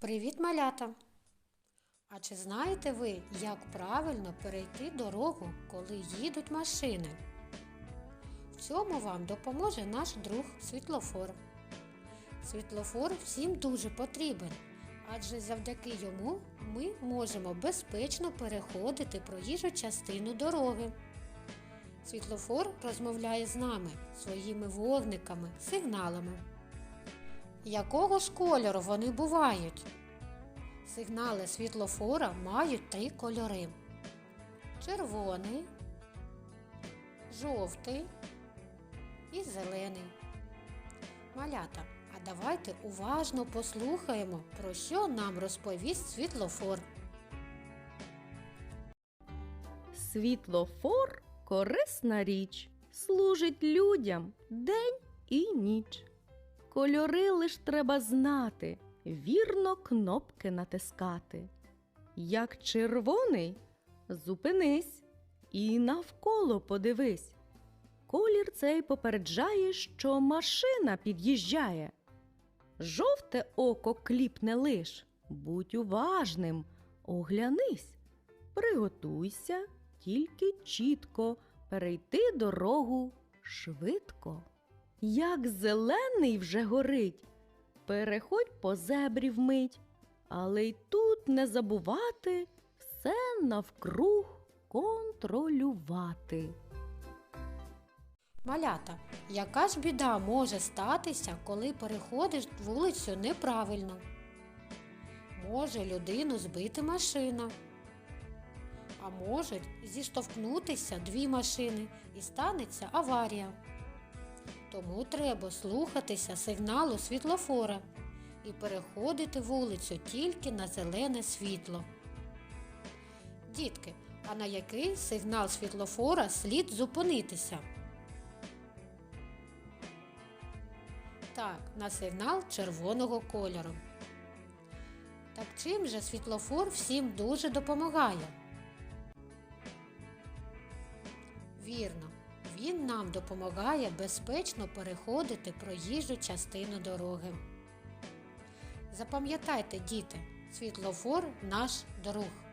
Привіт, малята! А чи знаєте ви, як правильно перейти дорогу, коли їдуть машини? В цьому вам допоможе наш друг світлофор. Світлофор всім дуже потрібен, адже завдяки йому ми можемо безпечно переходити проїжджу частину дороги. Світлофор розмовляє з нами своїми вогниками, сигналами. Якого ж кольору вони бувають? Сигнали світлофора мають три кольори: червоний, жовтий і зелений. Малята, а давайте уважно послухаємо, про що нам розповість світлофор. Світлофор корисна річ, служить людям день і ніч. Кольори лиш треба знати, вірно кнопки натискати. Як червоний, зупинись і навколо подивись. Колір цей попереджає, що машина під'їжджає. Жовте око кліпне лиш, будь уважним, оглянись, приготуйся тільки чітко перейти дорогу швидко. Як зелений вже горить, переходь по зебрі вмить, але й тут не забувати все навкруг контролювати. Малята, яка ж біда може статися, коли переходиш вулицю неправильно? Може людину збити машина, а можуть зіштовхнутися дві машини і станеться аварія. Тому треба слухатися сигналу світлофора і переходити вулицю тільки на зелене світло. Дітки, а на який сигнал світлофора слід зупинитися? Так, на сигнал червоного кольору. Так чим же світлофор всім дуже допомагає? Вірно, він нам допомагає безпечно переходити проїжджу частину дороги. Запам'ятайте, діти, світлофор наш друг.